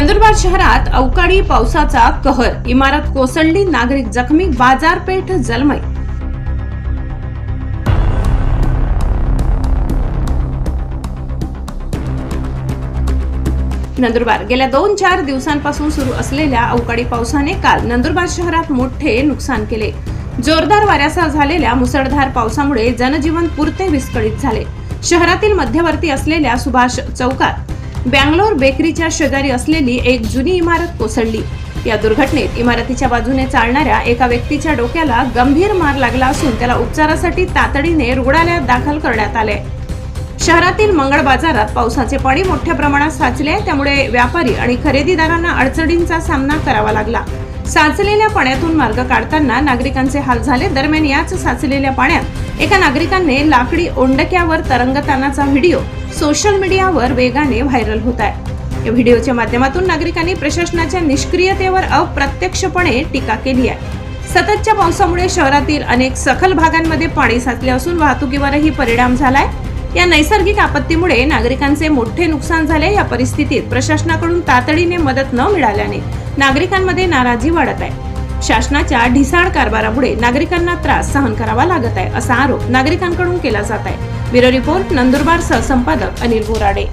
नंदुरबार शहरात अवकाळी पावसाचा कहर. इमारत कोसळली नागरिक जखमी बाजारपेठ जलमय. नंदुरबार. गेल्या दोन चार दिवसांपासून सुरू असलेल्या अवकाळी पावसाने काल नंदुरबार शहरात मोठे नुकसान केले. जोरदार वाऱ्यासह झालेल्या मुसळधार पावसामुळे जनजीवन पुरते विस्कळीत झाले. शहरातील मध्यवर्ती असलेल्या सुभाष चौकात बँगलोर बेकरीच्या शेजारी असलेली एक जुनी इमारत कोसळली. या दुर्घटनेत इमारतीच्या बाजूने चालणाऱ्या एका व्यक्तीच्या डोक्याला गंभीर मार लागला असून त्याला उपचारासाठी तातडीने रुग्णालयात दाखल करण्यात आले. शहरातील मंगळ बाजारात पावसाचे पाणी मोठ्या प्रमाणात साचले त्यामुळे व्यापारी आणि खरेदीदारांना अडचणींचा सामना करावा लागला. साचलेल्या पाण्यातून मार्ग काढताना नागरिकांचे हाल झाले. दरम्यान याच साचलेल्या पाण्यात एका नागरिकाने लाकडी ओंडक्यावर तरंगतानाचा व्हिडिओ सोशल मीडियावर वेगाने व्हायरल होत आहे. या व्हिडिओच्या माध्यमातून नागरिकांनी प्रशासनाच्या निष्क्रियतेवर अप्रत्यक्षपणे टीका केली आहे. सततच्या पावसामुळे शहरातील अनेक सखल भागांमध्ये पाणी साचले असून वाहतुकीवरही परिणाम झालाय. या नैसर्गिक आपत्तीमुळे नागरिकांचे मोठे नुकसान झाले. या परिस्थितीत प्रशासनाकडून तातडीने मदत न मिळाल्याने नागरिकांमध्ये नाराजी वाढत आहे. शासनाच्या ढिसाळ कारभारामुळे नागरिकांना त्रास सहन करावा लागत आहे असा आरोप नागरिकांकडून केला जात आहे. ब्युरो रिपोर्ट नंदुरबार सहसंपादक अनिल बोराडे.